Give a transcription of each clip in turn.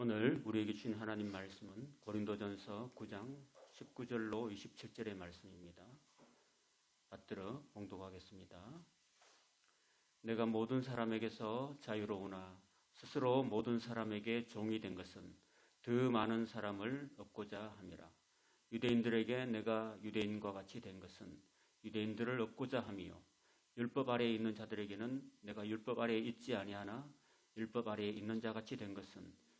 오늘 우리에게 주신 하나님 말씀은 고린도전서 9장 19절로 27절의 말씀입니다. 받들어 봉독하겠습니다. 내가 모든 사람에게서 자유로우나 스스로 모든 사람에게 종이 된 것은 더 많은 사람을 얻고자 함이라. 유대인들에게 내가 유대인과 같이 된 것은 유대인들을 얻고자 함이요. 율법 아래에 있는 자들에게는 내가 율법 아래에 있지 아니하나 율법 아래에 있는 자 같이 된 것은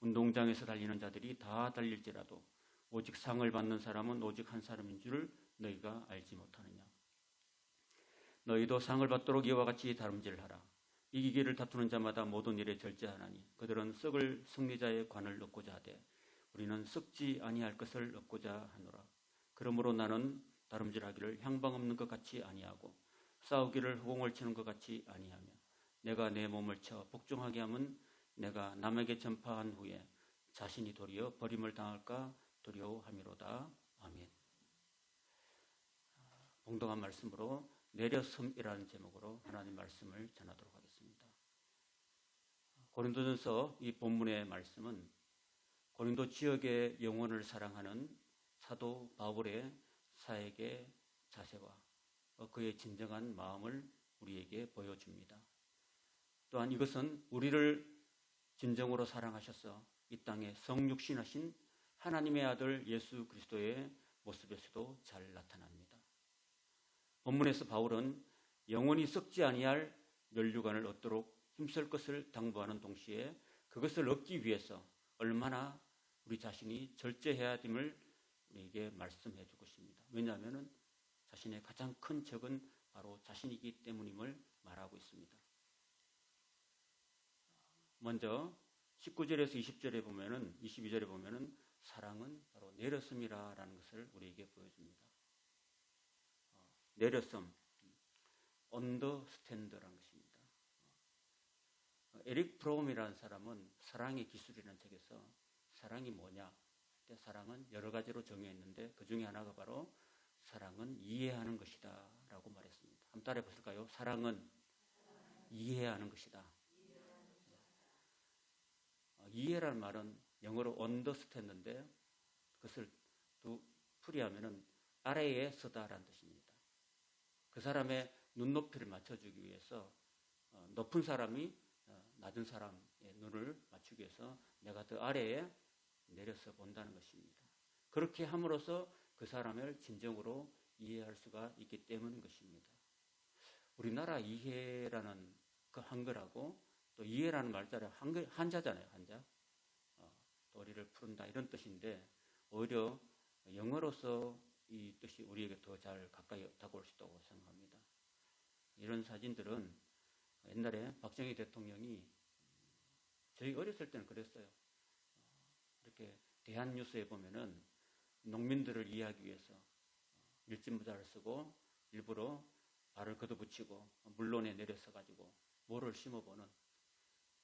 운동장에서 달리는 자들이 다 달릴지라도 오직 상을 받는 사람은 오직 한 사람인 줄을 너희가 알지 못하느냐. 너희도 상을 받도록 이와 같이 다름질하라. 이기기를 다투는 자마다 모든 일에 절제하나니 그들은 썩을 승리자의 관을 얻고자 하되 우리는 썩지 아니할 것을 얻고자 하노라. 그러므로 나는 다름질하기를 향방 없는 것 같이 아니하고 싸우기를 허공을 치는 것 같이 아니하며 내가 내 몸을 쳐 복종하게 하면 내가 남에게 전파한 후에 자신이 도리어 버림을 당할까 두려워함이로다. 아멘. 봉동한 말씀으로 내려섬이라는 제목으로 하나님 말씀을 전하도록 하겠습니다. 고린도전서 이 본문의 말씀은 고린도 지역의 영혼을 사랑하는 사도 바울의 사역의 자세와 그의 진정한 마음을 우리에게 보여줍니다. 또한 이것은 우리를 진정으로 사랑하셔서 이 땅에 성육신하신 하나님의 아들 예수 그리스도의 모습에서도 잘 나타납니다. 본문에서 바울은 영원히 썩지 아니할 멸류관을 얻도록 힘쓸 것을 당부하는 동시에 그것을 얻기 위해서 얼마나 우리 자신이 절제해야 됨을 우리에게 말씀해 주고 있습니다. 왜냐하면 자신의 가장 큰 적은 바로 자신이기 때문임을 말하고 있습니다. 먼저 19절에서 20절에 보면은 22절에 보면은 사랑은 바로 내렸음이라라는 것을 우리에게 보여줍니다. 어, 내렸음, 언더스탠드라는 것입니다. 어, 에릭 프롬이라는 사람은 사랑의 기술이라는 책에서 사랑이 뭐냐? 사랑은 여러 가지로 정의했는데 그 중에 하나가 바로 사랑은 이해하는 것이다라고 말했습니다. 한번 따라해 보실까요? 사랑은 이해하는 것이다. 어, 이해라는 말은 영어로 understand인데 그것을 또 풀이하면은 아래에 서다라는 뜻입니다. 그 사람의 눈높이를 맞춰주기 위해서 어, 높은 사람이 어, 낮은 사람의 눈을 맞추기 위해서 내가 더 아래에 내려서 본다는 것입니다. 그렇게 함으로써 그 사람을 진정으로 이해할 수가 있기 때문인 것입니다. 우리나라 이해라는 그 한글하고 또 이해라는 말자리 한자잖아요, 한자. 어, 도리를 푸른다 이런 뜻인데 오히려 영어로서 이 뜻이 우리에게 더 잘 가까이 다가올 수 있다고 생각합니다. 이런 사진들은 옛날에 박정희 대통령이 저희 어렸을 때는 그랬어요. 이렇게 대한뉴스에 보면은 농민들을 이해하기 위해서 밀짚 모자를 쓰고 일부러 발을 걷어붙이고 물론에 내려서 가지고 모를 심어보는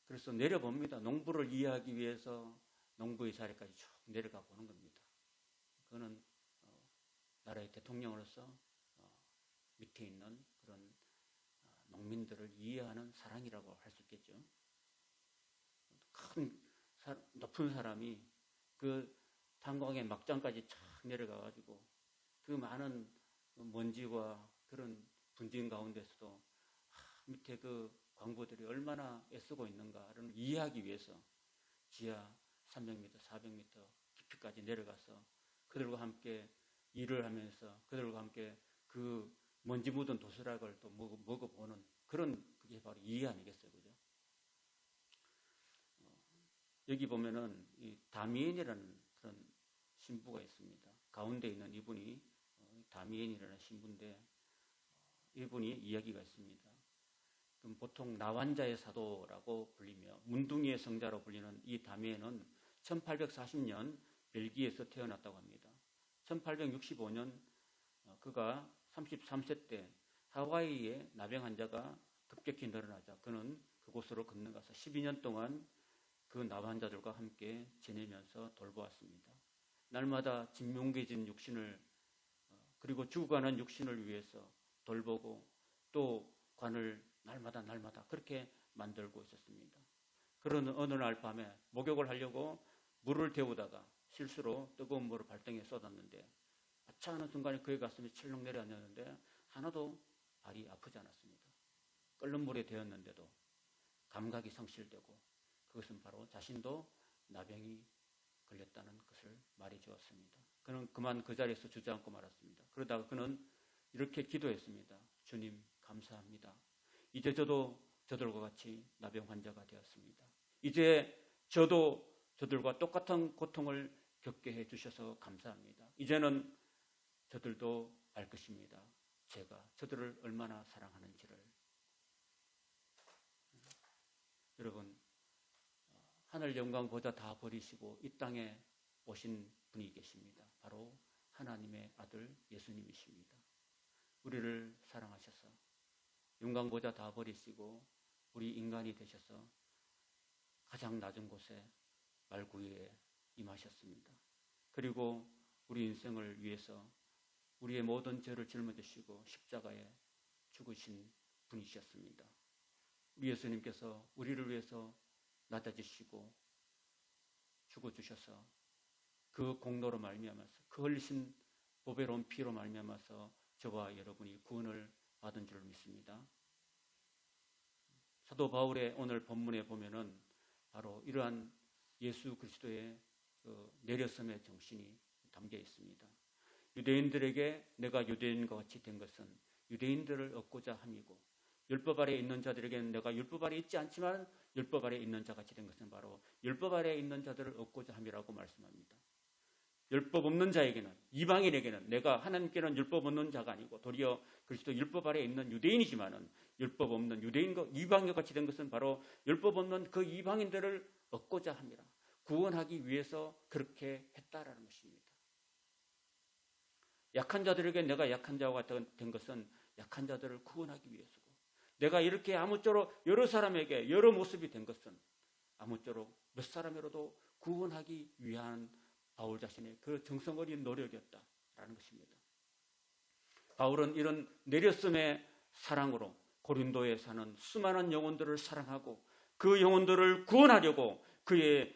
그래서 내려봅니다. 농부를 이해하기 위해서 농부의 자리까지 쭉 내려가 보는 겁니다. 그거는 어, 나라의 대통령으로서 어, 밑에 있는 그런 어, 농민들을 이해하는 사랑이라고 할 수 있겠죠. 큰 사, 높은 사람이 그 탄광의 막장까지 쫙 내려가 가지고 그 많은 먼지와 그런 분진 가운데서도 밑에 그 광부들이 얼마나 애쓰고 있는가를 이해하기 위해서 지하 300m, 400m 깊이까지 내려가서 그들과 함께 일을 하면서 그들과 함께 그 먼지 묻은 도시락을 또 먹어, 먹어보는 그런 그게 바로 이해 아니겠어요, 그죠? 어, 여기 보면은 이 다미엔이라는 그런 신부가 있습니다. 가운데 있는 이분이 어, 다미엔이라는 신부인데 어, 이분이 이야기가 있습니다. 보통 나환자의 사도라고 불리며 문둥이의 성자로 불리는 이 다미엔은 1840년 벨기에에서 태어났다고 합니다. 1865년 어, 그가 33세 때 하와이에 나병 환자가 급격히 늘어나자 그는 그곳으로 건너가서 12년 동안 그 나병 환자들과 함께 지내면서 돌보았습니다. 날마다 진명계진 육신을 어, 그리고 죽어가는 육신을 위해서 돌보고 또 관을 날마다 날마다 그렇게 만들고 있었습니다. 그런 어느 날 밤에 목욕을 하려고 물을 데우다가 실수로 뜨거운 물을 발등에 쏟았는데 아차 하는 순간에 그의 가슴이 철렁 내려앉았는데 하나도 발이 아프지 않았습니다. 끓는 물에 데었는데도 감각이 상실되고 그것은 바로 자신도 나병이 걸렸다는 것을 말해 주었습니다. 그는 그만 그 자리에서 주저앉고 말았습니다. 그러다가 그는 이렇게 기도했습니다. 주님, 감사합니다. 이제 저도 저들과 같이 나병 환자가 되었습니다. 이제 저도 저들과 똑같은 고통을 겪게 해 주셔서 감사합니다. 이제는 저들도 알 것입니다. 제가 저들을 얼마나 사랑하는지를. 여러분, 하늘 영광 보다 다 버리시고 이 땅에 오신 분이 계십니다. 바로 하나님의 아들 예수님이십니다. 우리를 사랑하셔서 영광 보자 다 버리시고 우리 인간이 되셔서 가장 낮은 곳에 말구에 임하셨습니다. 그리고 우리 인생을 위해서 우리의 모든 죄를 짊어지시고 십자가에 죽으신 분이셨습니다. 우리 예수님께서 우리를 위해서 낮아지시고 죽어주셔서 그 공로로 말미암아서 그 흘리신 보배로운 피로 말미암아서 저와 여러분이 구원을 받은 줄 믿습니다. 사도 바울의 오늘 본문에 보면은 바로 이러한 예수 그리스도의 그 내려섬의 정신이 담겨 있습니다. 유대인들에게 내가 유대인과 같이 된 것은 유대인들을 얻고자 함이고 율법 아래 있는 자들에게는 내가 율법 아래 있지 않지만 율법 아래 있는 자 같이 된 것은 바로 율법 아래 있는 자들을 얻고자 함이라고 말씀합니다. 율법 없는 자에게는 이방인에게는 내가 하나님께는 율법 없는 자가 아니고 도리어 그리스도 율법 아래 있는 유대인이지만은 율법 없는 유대인과 이방인과 같이 된 것은 바로 율법 없는 그 이방인들을 얻고자 합니다. 구원하기 위해서 그렇게 했다라는 것입니다. 약한 자들에게 내가 약한 자가 된 것은 약한 자들을 구원하기 위해서고 내가 이렇게 아무쪼록 여러 사람에게 여러 모습이 된 것은 아무쪼록 몇 사람이라도 구원하기 위한 바울 자신의 그 정성 어린 노력이었다라는 것입니다. 바울은 이런 내렸음의 사랑으로 고린도에 사는 수많은 영혼들을 사랑하고 그 영혼들을 구원하려고 그의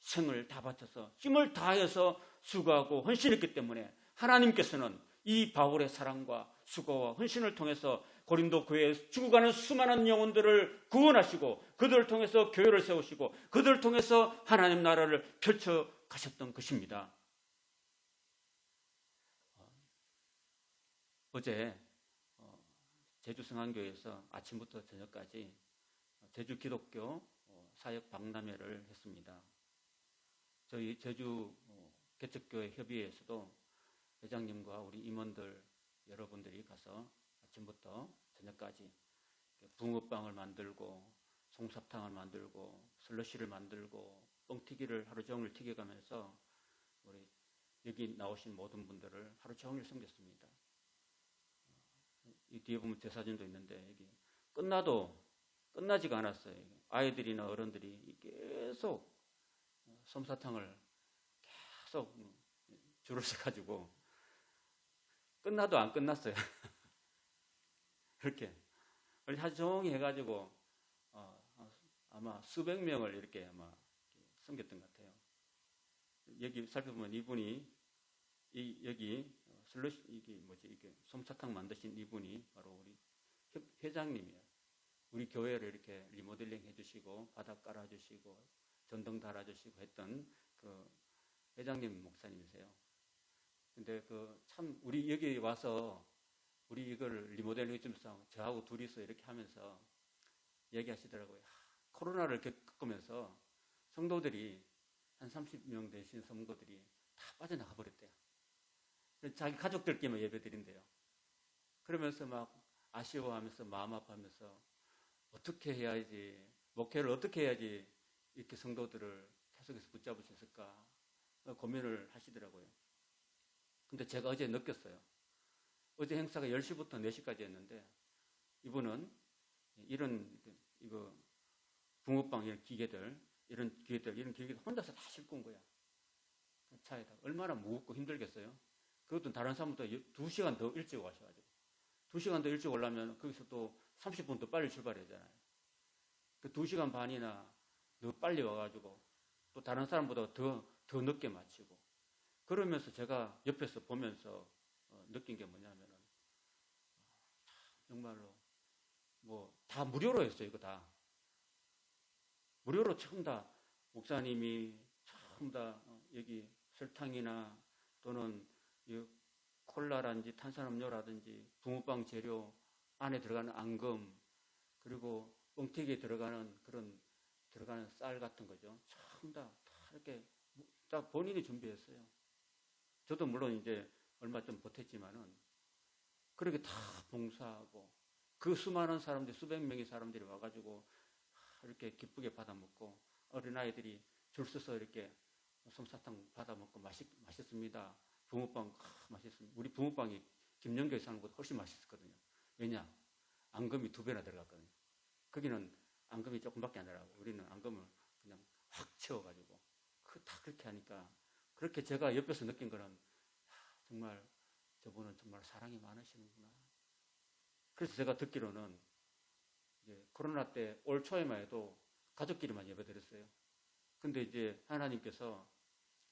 생을 다 바쳐서 힘을 다해서 수고하고 헌신했기 때문에 하나님께서는 이 바울의 사랑과 수고와 헌신을 통해서 고린도 교회에 죽어가는 수많은 영혼들을 구원하시고 그들을 통해서 교회를 세우시고 그들을 통해서 하나님 나라를 펼쳐 가셨던 것입니다. 어제 어, 제주 성안교회에서 아침부터 저녁까지 제주 기독교 어, 사역 박람회를 했습니다. 저희 제주 어, 개척교회 협의회에서도 회장님과 우리 임원들 여러분들이 가서 아침부터 저녁까지 붕어빵을 만들고 송사탕을 만들고 슬러시를 만들고 뻥튀기를 하루 종일 튀겨가면서 우리 여기 나오신 모든 분들을 하루 종일 섬겼습니다. 이 뒤에 보면 제 사진도 있는데 여기 끝나도 끝나지가 않았어요. 아이들이나 어른들이 계속 솜사탕을 계속 줄을 서가지고 끝나도 안 끝났어요. 이렇게 하루 종일 해가지고 어, 아마 수백 명을 이렇게 아마 섬겼던 것 같아요. 여기 살펴보면 이분이 이 여기 슬러시 이게 뭐지 이게 솜사탕 만드신 이분이 바로 우리 회장님이에요. 우리 교회를 이렇게 리모델링 해주시고 바닥 깔아주시고 전등 달아주시고 했던 그 회장님 목사님이세요. 근데 그 참 우리 여기 와서 우리 이걸 리모델링 해주면서 저하고 둘이서 이렇게 하면서 얘기하시더라고요. 코로나를 겪으면서 성도들이 한 30명 되신 성도들이 다 빠져나가 버렸대요. 자기 가족들끼리만 예배 드린대요. 그러면서 막 아쉬워하면서 마음 아파하면서 어떻게 해야지 목회를 어떻게 해야지 이렇게 성도들을 구석에서 붙잡을 수 있을까 어, 고민을 하시더라고요. 근데 제가 어제 느꼈어요. 어제 행사가 10시부터 4시까지 했는데 이분은 이런 그, 이거 붕어빵 기계들 이런 기계들 이런 기계들 혼자서 다 싣고 온 거야. 차에다 얼마나 무겁고 힘들겠어요. 그것도 다른 사람보다 2시간 더 일찍 와셔가지고 2시간 더 일찍 오려면 거기서 또 30분 더 빨리 출발해야 되잖아요. 그 2시간 반이나 더 빨리 와가지고 또 다른 사람보다 더, 더 늦게 마치고 그러면서 제가 옆에서 보면서 어, 느낀 게 뭐냐면은 정말로 뭐 다 무료로 했어요 이거 다 무료로 처음 다 목사님이 처음 다 어, 여기 설탕이나 또는 이 콜라라든지 탄산음료라든지 붕어빵 재료 안에 들어가는 앙금 그리고 뻥튀기에 들어가는 그런 들어가는 쌀 같은 거죠. 전부 다, 다 이렇게 다 본인이 준비했어요. 저도 물론 이제 얼마 좀 보탰지만은 그렇게 다 봉사하고 그 수많은 사람들 수백 명의 사람들이 와가지고 이렇게 기쁘게 받아 먹고 어린 아이들이 줄 서서 이렇게 솜사탕 받아 먹고 맛있 맛있습니다. 붕어빵 아, 맛있습니다. 우리 붕어빵이 김영교에 사는 것보다 훨씬 맛있었거든요. 왜냐? 앙금이 두 배나 들어갔거든요. 거기는 앙금이 조금밖에 안 들어가고 우리는 앙금을 그냥 확 채워가지고 그 다 그렇게 하니까 그렇게 제가 옆에서 느낀 거는 정말 저분은 정말 사랑이 많으시는구나. 그래서 제가 듣기로는 이제 코로나 때 올 초에만 해도 가족끼리만 예배 드렸어요. 근데 이제 하나님께서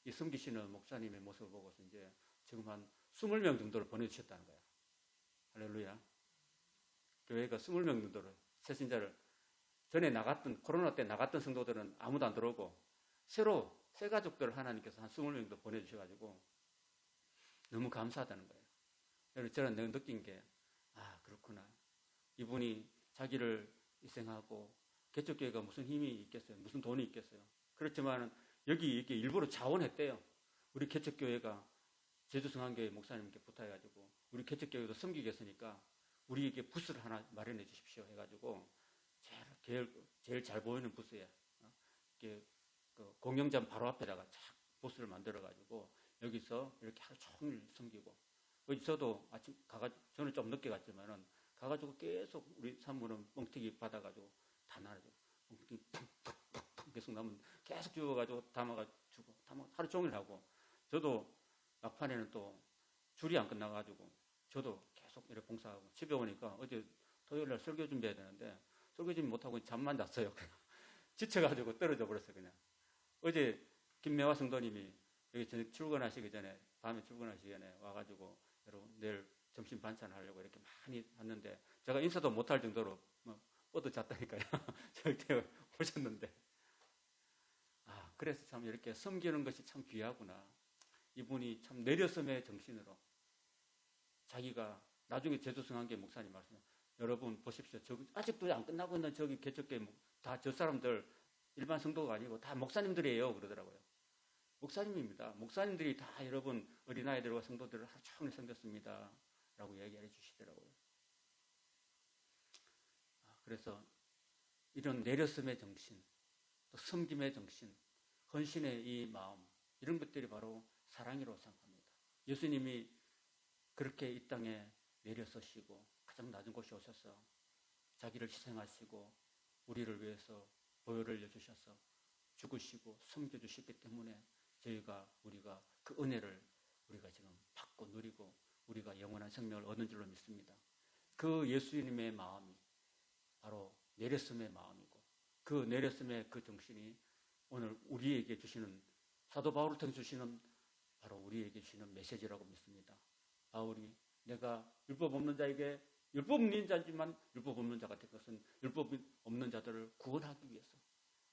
이 숨기시는 목사님의 모습을 보고서 이제 지금 한 20명 정도를 보내주셨다는 거야. 할렐루야. 교회가 20명 정도를, 새신자를 전에 나갔던, 코로나 때 나갔던 성도들은 아무도 안 들어오고, 새로 새 가족들을 하나님께서 한 20명도 보내주셔가지고, 너무 감사하다는 거예요. 저는 느낀 게, 아, 그렇구나. 이분이 자기를 희생하고, 개척교회가 무슨 힘이 있겠어요? 무슨 돈이 있겠어요? 그렇지만 여기 이렇게 일부러 자원했대요. 우리 개척교회가 제주성한교회 목사님께 부탁해가지고, 우리 개척교회도 섬기겠으니까, 우리에게 부스를 하나 마련해 주십시오. 해가지고, 제일, 제일, 제일 잘 보이는 부스에, 어? 그 공영장 바로 앞에다가 착 부스를 만들어가지고, 여기서 이렇게 하루 종일 섬기고, 저도 아침 가가 저는 좀 늦게 갔지만은, 가가지고 계속 우리 사모는 뻥튀기 받아가지고 다 나눠주고, 뻥튀기 punkpunkpunkpunk 계속 남은 계속 주워가지고 담아가지고, 담아 하루 종일 하고, 저도 막판에는 또 줄이 안 끝나가지고, 저도 계속 이렇게 봉사하고, 집에 오니까 어제 토요일 날 설교 준비해야 되는데, 설교 준비 못하고 잠만 잤어요. 지쳐가지고 떨어져 버렸어요, 그냥. 어제 김매화 성도님이 여기 저녁 출근하시기 전에, 밤에 출근하시기 전에 와가지고, 여러분, 내일 점심 반찬 하려고 이렇게 많이 왔는데, 제가 인사도 못할 정도로 뭐 뻗어 잤다니까요. 저한테 오셨는데. 아, 그래서 참 이렇게 섬기는 것이 참 귀하구나. 이분이 참 내려섬의 정신으로 자기가 나중에 제주성한계 목사님 말씀, 여러분 보십시오. 저 아직도 안 끝나고 있는 저기 개척계 다 저 사람들 일반 성도가 아니고 다 목사님들이에요 그러더라고요. 목사님입니다. 목사님들이 다 여러분 어린아이들과 성도들을 하루 종일 섬겼습니다. 라고 얘기해 주시더라고요. 아, 그래서 이런 내렸음의 정신, 또 섬김의 정신, 헌신의 이 마음, 이런 것들이 바로 사랑이라고 생각합니다. 예수님이 그렇게 이 땅에 내려서시고 가장 낮은 곳에 오셔서 자기를 희생하시고 우리를 위해서 보혈을 내주셔서 죽으시고 섬겨주셨기 때문에 저희가 우리가 그 은혜를 우리가 지금 받고 누리고 우리가 영원한 생명을 얻는 줄로 믿습니다. 그 예수님의 마음이 바로 내렸음의 마음이고 그 내렸음의 그 정신이 오늘 우리에게 주시는 사도 바울을 통해 주시는 바로 우리에게 주시는 메시지라고 믿습니다. 바울이 내가 율법 없는 자에게 율법 없는 자지만 율법 없는 자가 된 것은 율법 없는 자들을 구원하기 위해서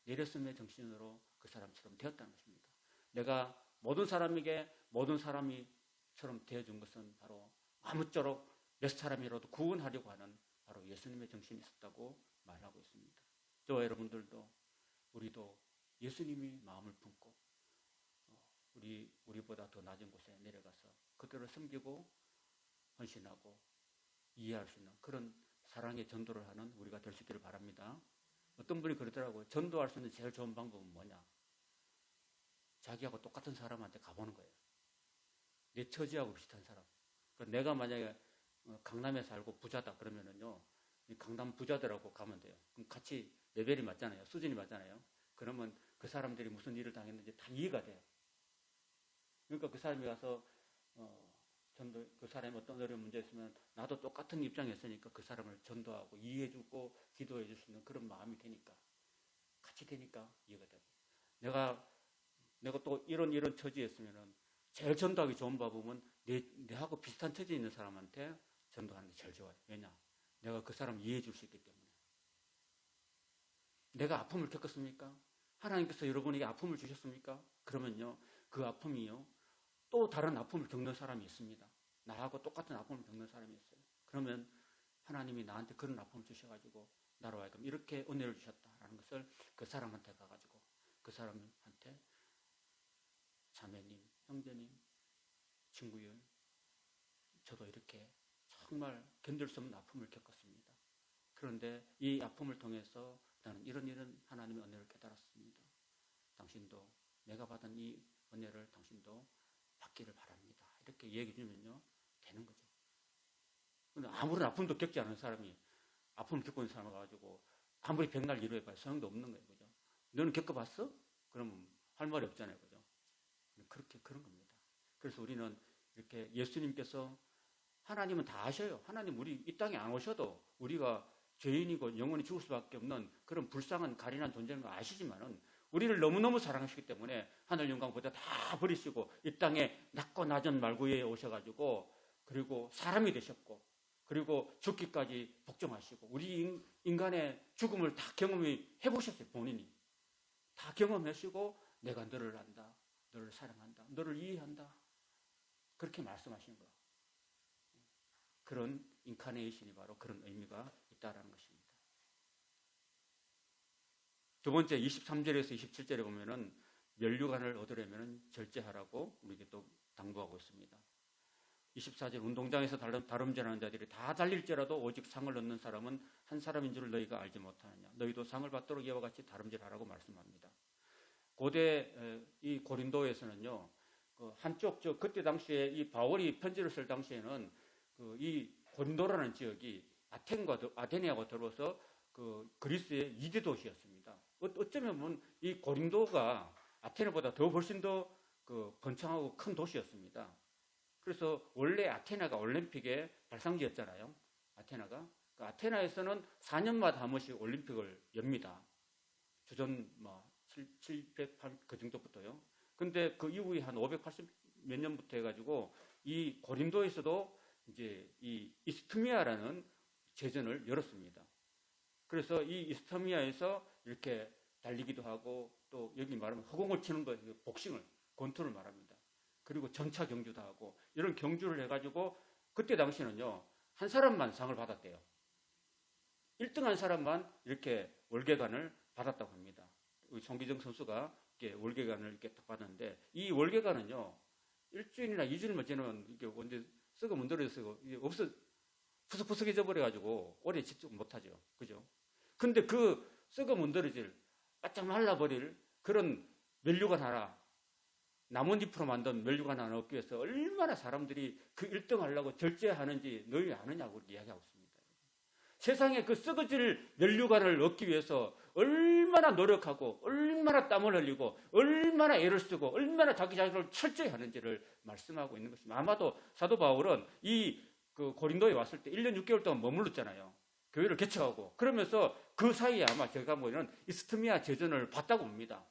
내렸음의 정신으로 그 사람처럼 되었다는 것입니다. 내가 모든 사람에게 모든 사람이 처럼 되어준 것은 바로 아무쪼록 몇 사람이라도 구원하려고 하는 바로 예수님의 정신이 있었다고 말하고 있습니다. 저와 여러분들도 우리도 예수님이 마음을 품고 어, 우리 우리보다 더 낮은 곳에 내려가서 그들을 섬기고 헌신하고 이해할 수 있는 그런 사랑의 전도를 하는 우리가 될 수 있기를 바랍니다. 어떤 분이 그러더라고요. 전도할 수 있는 제일 좋은 방법은 뭐냐? 자기하고 똑같은 사람한테 가보는 거예요. 내 처지하고 비슷한 사람. 그러니까 내가 만약에 어, 강남에 살고 부자다 그러면은요, 이 강남 부자들하고 가면 돼요. 그럼 같이 레벨이 맞잖아요. 수준이 맞잖아요. 그러면 그 사람들이 무슨 일을 당했는지 다 이해가 돼요. 그러니까 그 사람이 와서 어, 전도 그 사람이 어떤 어려운 문제 있으면 나도 똑같은 입장이었으니까 그 사람을 전도하고 이해해주고 기도해줄 수 있는 그런 마음이 되니까 같이 되니까 이해가 되고 내가 내가 또 이런 이런 처지였으면은 제일 전도하기 좋은 방법은 내 내하고 비슷한 처지에 있는 사람한테 전도하는 게 제일 좋아요. 왜냐? 내가 그 사람 이해해 줄 수 있기 때문에. 내가 아픔을 겪었습니까? 하나님께서 여러분에게 아픔을 주셨습니까? 그러면요, 그 아픔이요, 또 다른 아픔을 겪는 사람이 있습니다. 나하고 똑같은 아픔을 겪는 사람이 있어요. 그러면 하나님이 나한테 그런 아픔을 주셔가지고 나로 하여금 이렇게 은혜를 주셨다라는 것을 그 사람한테 가가지고 그 사람한테 자매님, 형제님, 친구들, 저도 이렇게 정말 견딜 수 없는 아픔을 겪었습니다. 그런데 이 아픔을 통해서 나는 이런 이런 하나님의 은혜를 깨달았습니다. 당신도 내가 받은 이 은혜를 당신도 받기를 바랍니다. 이렇게 얘기해 주면요 되는 거죠. 근데 아무런 아픔도 겪지 않은 사람이 아픔을 겪고 있는 사람을 가지고 아무리 백날 위로해봐야 소용도 없는 거예요, 그죠? 너는 겪어봤어? 그러면 할 말이 없잖아요, 그죠? 그렇게 그런 겁니다. 그래서 우리는 이렇게 예수님께서 하나님은 다 아셔요. 하나님 우리 이 땅에 안 오셔도 우리가 죄인이고 영원히 죽을 수밖에 없는 그런 불쌍한 가련한 존재인 걸 아시지만은 우리를 너무너무 사랑하시기 때문에 하늘 영광보다 다 버리시고 이 땅에 낮고 낮은 말구에 오셔가지고 그리고 사람이 되셨고 그리고 죽기까지 복종하시고 우리 인- 인간의 죽음을 다 경험해 보셨어요 본인이 다 경험하시고 내가 너를 안다 너를 사랑한다 너를 이해한다 그렇게 말씀하시는 거예요 그런 인카네이션이 바로 그런 의미가 있다라는 것입니다. 두 번째 23절에서 27절에 보면은 면류관을 얻으려면 절제하라고 우리에게 또 당부하고 있습니다. 24절 운동장에서 다름, 다름질하는 자들이 다 달릴지라도 오직 상을 얻는 사람은 한 사람인 줄 너희가 알지 못하느냐. 너희도 상을 받도록 이와 같이 다름질하라고 말씀합니다. 고대 에, 이 고린도에서는요. 그 한쪽 저 그때 당시에 이 바울이 편지를 쓸 당시에는 그 이 고린도라는 지역이 아텐과 더- 아테네하고 더불어서 그 그리스의 이대 도시였습니다. 어- 어쩌면 이 고린도가 아테네보다 더 훨씬 더 그 번창하고 큰 도시였습니다. 그래서 원래 아테네가 올림픽의 발상지였잖아요. 아테네가 그 아테네에서는 4년마다 한 번씩 올림픽을 엽니다. 주전 뭐 700, 8그 정도부터요. 근데 그 이후에 한 580 몇 년부터 해가지고 이 고린도에서도 이제 이 이스트미아라는 제전을 열었습니다. 그래서 이 이스트미아에서 이렇게 달리기도 하고 또 여기 말하면 허공을 치는 거 복싱을 권투를 말합니다. 그리고 전차 경주도 하고 이런 경주를 해가지고 그때 당시는요 한 사람만 상을 받았대요. 1등한 사람만 이렇게 월계관을 받았다고 합니다. 우리 송기정 선수가 이렇게 월계관을 이렇게 딱 받았는데 이 월계관은요 일주일이나 이주일만 지나면 이게 언제 썩어 문드러져서 없어 푸석푸석해져 버려가지고 오래 집중 못하죠. 그죠? 근데 그 썩어 문드러질 바짝 말라버릴 그런 멸류관 하나 나뭇잎으로 만든 멸류관 하나 얻기 위해서 얼마나 사람들이 그 1등 하려고 절제하는지 너희 아느냐고 이야기하고 있습니다. 세상에 그 썩어질 멸류관을 얻기 위해서 얼마나 노력하고 얼마나 땀을 흘리고 얼마나 애를 쓰고 얼마나 자기 자신을 철저히 하는지를 말씀하고 있는 것입니다. 아마도 사도 바울은 이 그 고린도에 왔을 때 1년 6개월 동안 머물렀잖아요. 교회를 개척하고 그러면서 그 사이에 아마 제가 보기에는 이스트미아 제전을 봤다고 봅니다.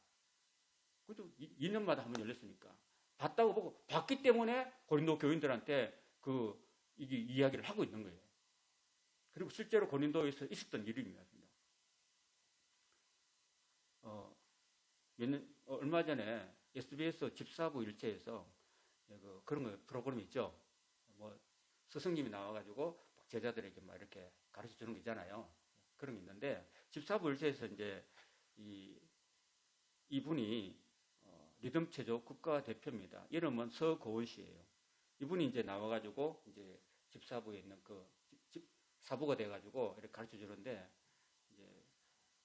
그죠? 2년마다 한 번 열렸으니까. 봤다고 보고 봤기 때문에 고린도 교인들한테 그 이게 이야기를 하고 있는 거예요. 그리고 실제로 고린도에서 있었던 일입니다. 어, 몇 년, 어, 얼마 전에 SBS 집사부 일체에서 그, 그런 거 프로그램 있죠. 뭐 스승님이 나와가지고 제자들에게 막 이렇게 가르쳐 주는 거 있잖아요. 그런 게 있는데 집사부 일체에서 이제 이 이분이 어, 리듬 체조 국가 대표입니다. 이름은 서고은 씨예요. 이분이 이제 나와가지고 이제 집사부에 있는 그 집, 사부가 돼가지고 이렇게 가르쳐 주는데 이제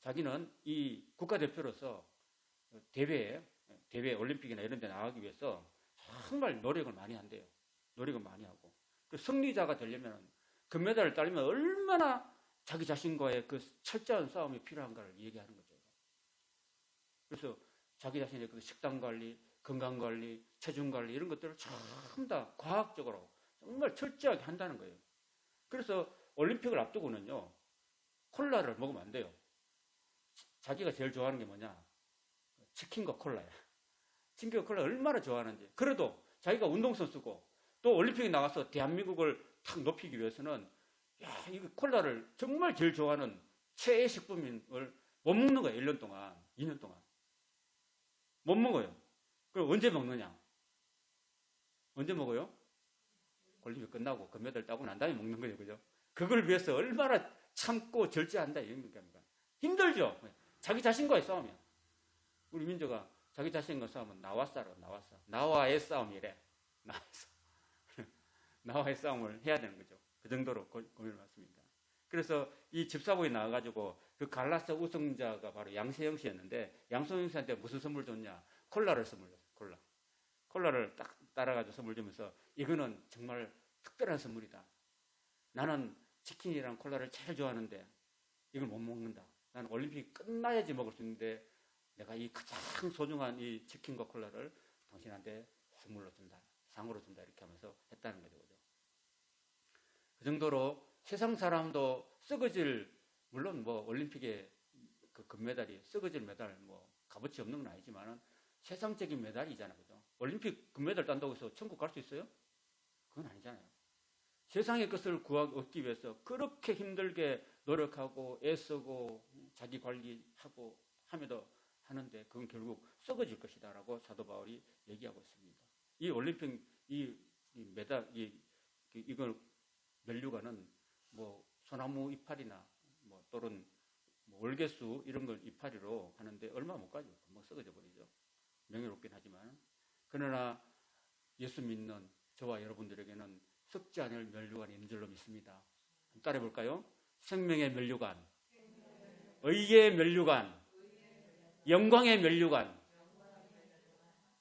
자기는 이 국가대표로서 대회에 대회 올림픽이나 이런 데 나가기 위해서 정말 노력을 많이 한대요. 노력을 많이 하고. 그 승리자가 되려면 금메달을 따려면 얼마나 자기 자신과의 그 철저한 싸움이 필요한가를 얘기하는 거죠. 그래서 자기 자신의 그 식단 관리, 건강 관리, 체중 관리 이런 것들을 전부 다 과학적으로 정말 철저하게 한다는 거예요. 그래서 올림픽을 앞두고는요, 콜라를 먹으면 안 돼요. 자기가 제일 좋아하는 게 뭐냐? 치킨과 콜라야. 치킨과 콜라 얼마나 좋아하는지. 그래도 자기가 운동선수고 또 올림픽에 나가서 대한민국을 탁 높이기 위해서는 야, 이거 콜라를 정말 제일 좋아하는 최애 식품을 못 먹는 거예요. 1년 동안, 2년 동안. 못 먹어요. 그럼 언제 먹느냐? 언제 먹어요? 올림픽 끝나고 금메달 따고 난 다음에 먹는 거예요. 그죠? 그걸 위해서 얼마나 참고 절제한다. 이런 겁니다. 힘들죠? 자기 자신과의 싸움이야. 우리 민조가 자기 자신과 싸움은 나와 싸워, 나와 싸워. 나와의 싸움이래. 나와의 싸움. 나와의 싸움을 해야 되는 거죠. 그 정도로 고, 고민을 받습니다. 그래서 이 집사복에 나와가지고 그 갈라스 우승자가 바로 양세형 씨였는데 양세형 씨한테 무슨 선물 줬냐? 콜라를 선물 줬어요. 콜라. 콜라를 딱 따라가지고 선물 주면서 이거는 정말 특별한 선물이다. 나는 치킨이랑 콜라를 제일 좋아하는데 이걸 못 먹는다. 나는 올림픽 끝나야지 먹을 수 있는데 내가 이 가장 소중한 이 치킨과 콜라를 당신한테 선물로 준다. 상으로 준다. 이렇게 하면서 했다는 거죠. 그죠? 그 정도로 세상 사람도 썩어질 물론 뭐 올림픽의 그 금메달이 썩어질 메달 뭐 값어치 없는 건 아니지만은 세상적인 메달이잖아요. 그죠? 올림픽 금메달 딴다고 해서 천국 갈 수 있어요? 그건 아니잖아요. 세상의 것을 구하기 얻기 위해서 그렇게 힘들게 노력하고 애쓰고 자기 관리하고 함에도 하는데 그건 결국 썩어질 것이다라고 사도 바울이 얘기하고 있습니다. 이 올림픽 이, 이 메달 이 이걸 멜류관은 뭐 소나무 이파리나 뭐 또는 뭐 월계수 이런 걸 이파리로 하는데 얼마 못 가죠. 금방 썩어져 버리죠. 명예롭긴 하지만 그러나 예수 믿는 저와 여러분들에게는 썩지 않을 멸류관이 있는 줄로 믿습니다. 따라해 볼까요? 생명의 멸류관, 의의 멸류관, 영광의 멸류관.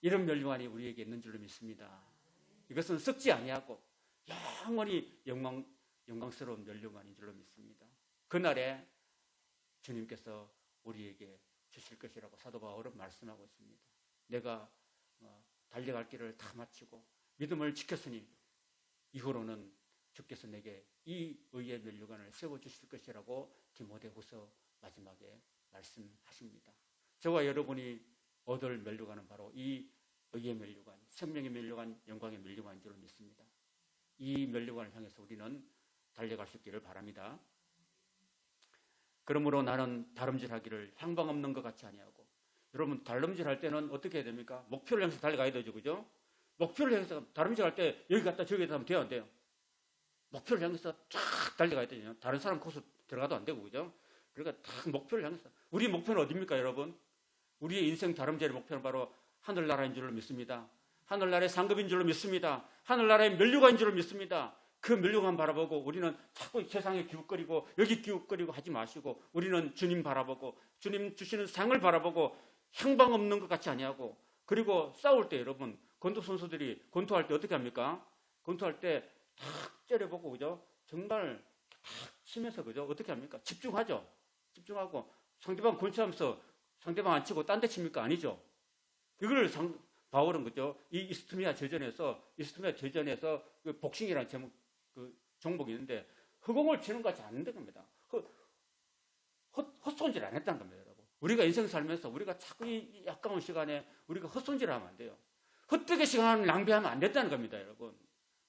이런 멸류관이 우리에게 있는 줄로 믿습니다. 이것은 썩지 아니하고 영원히 영광 영광스러운 멸류관인 줄로 믿습니다. 그날에 주님께서 우리에게 주실 것이라고 사도 바울은 말씀하고 있습니다. 내가 어, 달려갈 길을 다 마치고 믿음을 지켰으니 이후로는 주께서 내게 이 의의 멸류관을 세워 주실 것이라고 디모데후서 마지막에 말씀하십니다. 저와 여러분이 얻을 멸류관은 바로 이 의의 멸류관, 생명의 멸류관, 영광의 멸류관인 줄 믿습니다. 이 멸류관을 향해서 우리는 달려갈 수 있기를 바랍니다. 그러므로 나는 다름질하기를 향방 없는 것 같이 아니하고 여러분 다름질할 때는 어떻게 해야 됩니까? 목표를 향해서 달려가야 되죠, 그죠? 목표를 향해서 다름질할 때 여기 갔다 저기 갔다 하면 돼요, 안 돼요? 목표를 향해서 쫙 달려가야 되죠. 다른 사람 코스 들어가도 안 되고, 그죠? 그러니까 딱 목표를 향해서 우리 목표는 어디입니까, 여러분? 우리의 인생 다름질의 목표는 바로 하늘나라인 줄로 믿습니다. 하늘나라의 상급인 줄로 믿습니다. 하늘나라의 멸류관인 줄로 믿습니다. 그 멸류관 바라보고 우리는 자꾸 세상에 기웃거리고 여기 기웃거리고 하지 마시고 우리는 주님 바라보고 주님 주시는 상을 바라보고 향방 없는 것 같이 아니하고 그리고 싸울 때 여러분 권투 선수들이 권투할 때 어떻게 합니까? 권투할 때 탁 째려보고 그죠? 정말 탁 치면서 그죠? 어떻게 합니까? 집중하죠. 집중하고 상대방 권투하면서 상대방 안 치고 딴 데 칩니까? 아니죠. 이걸 상, 바울은 그죠? 이 이스트미아 제전에서 이스트미아 제전에서 그 복싱이라는 제목 그 종목이 있는데 허공을 치는 것안 되는 겁니다. 헛, 헛, 헛손질 안 했다는 겁니다, 여러분. 우리가 인생 살면서 우리가 자꾸 이 아까운 시간에 우리가 헛손질 하면 안 돼요. 헛되게 시간을 낭비하면 안 됐다는 겁니다, 여러분.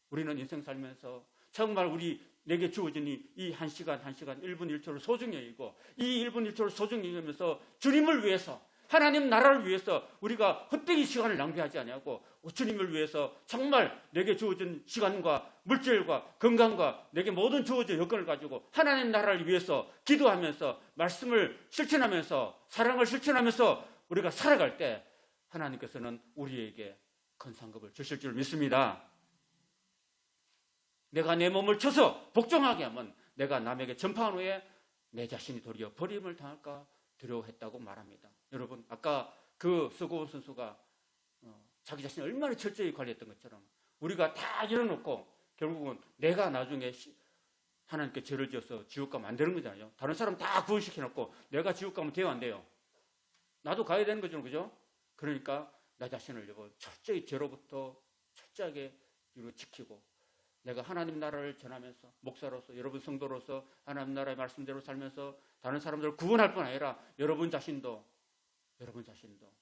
우리는 인생 살면서 정말 우리 내게 주어진 이 한 시간 한 시간 1분 1초를 소중히 여기고 이 1분 1초를 소중히 여기면서 주님을 위해서 하나님 나라를 위해서 우리가 헛되이 시간을 낭비하지 아니하고 주님을 위해서 정말 내게 주어진 시간과 물질과 건강과 내게 모든 주어진 여건을 가지고 하나님 나라를 위해서 기도하면서 말씀을 실천하면서 사랑을 실천하면서 우리가 살아갈 때 하나님께서는 우리에게 큰 상급을 주실 줄 믿습니다. 내가 내 몸을 쳐서 복종하게 하면 내가 남에게 전파한 후에 내 자신이 도리어 버림을 당할까 두려워했다고 말합니다. 여러분, 아까 그 서고원 선수가 자기 자신을 얼마나 철저히 관리했던 것처럼 우리가 다 잃어놓고 결국은 내가 나중에 시- 하나님께 죄를 지어서 지옥 가면 안 되는 거잖아요. 다른 사람 다 구원시켜놓고 내가 지옥 가면 돼요, 안 돼요? 나도 가야 되는 거죠, 그죠? 그러니까 나 자신을 여보 철저히 죄로부터 철저하게 이거 지키고 내가 하나님 나라를 전하면서 목사로서 여러분 성도로서 하나님 나라의 말씀대로 살면서 다른 사람들을 구원할 뿐 아니라 여러분 자신도 여러분 자신도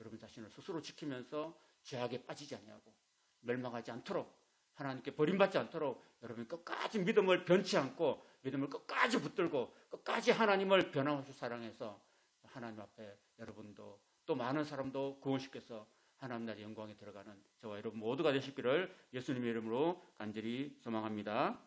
여러분 자신을 스스로 지키면서 죄악에 빠지지 아니하고 멸망하지 않도록 하나님께 버림받지 않도록 여러분 끝까지 믿음을 변치 않고 믿음을 끝까지 붙들고 끝까지 하나님을 변함없이 사랑해서 하나님 앞에 여러분도 또 많은 사람도 구원시켜서 하나님 나라의 영광에 들어가는 저와 여러분 모두가 되시기를 예수님의 이름으로 간절히 소망합니다.